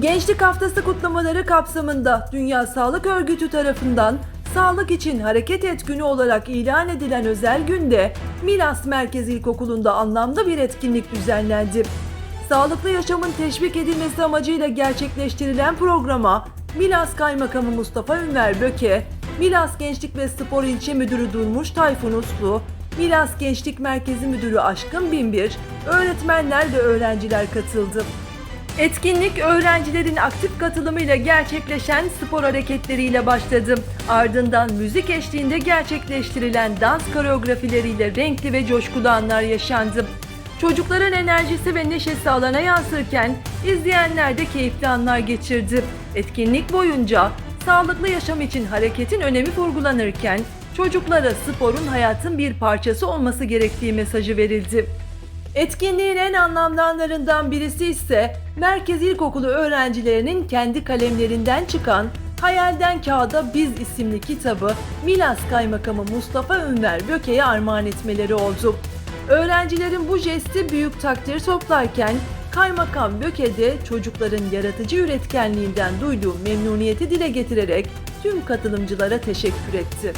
Gençlik Haftası kutlamaları kapsamında Dünya Sağlık Örgütü tarafından Sağlık için Hareket Et Günü olarak ilan edilen özel günde Milas Merkez İlkokulu'nda anlamlı bir etkinlik düzenlendi. Sağlıklı yaşamın teşvik edilmesi amacıyla gerçekleştirilen programa Milas Kaymakamı Mustafa Ünver Böke, Milas Gençlik ve Spor İlçe Müdürü Durmuş Tayfun Uslu, Milas Gençlik Merkezi Müdürü Aşkın Binbir, öğretmenler ve öğrenciler katıldı. Etkinlik öğrencilerin aktif katılımıyla gerçekleşen spor hareketleriyle başladı. Ardından müzik eşliğinde gerçekleştirilen dans koreografileriyle renkli ve coşkulu anlar yaşandı. Çocukların enerjisi ve neşesi alana yansırken izleyenler de keyifli anlar geçirdi. Etkinlik boyunca sağlıklı yaşam için hareketin önemi vurgulanırken çocuklara sporun hayatın bir parçası olması gerektiği mesajı verildi. Etkinliğin en anlamlı anlarından birisi ise Merkez İlkokulu öğrencilerinin kendi kalemlerinden çıkan Hayalden Kağıda Biz isimli kitabı Milas Kaymakamı Mustafa Ünver Böke'ye armağan etmeleri oldu. Öğrencilerin bu jesti büyük takdir toplarken Kaymakam Böke de çocukların yaratıcı üretkenliğinden duyduğu memnuniyeti dile getirerek tüm katılımcılara teşekkür etti.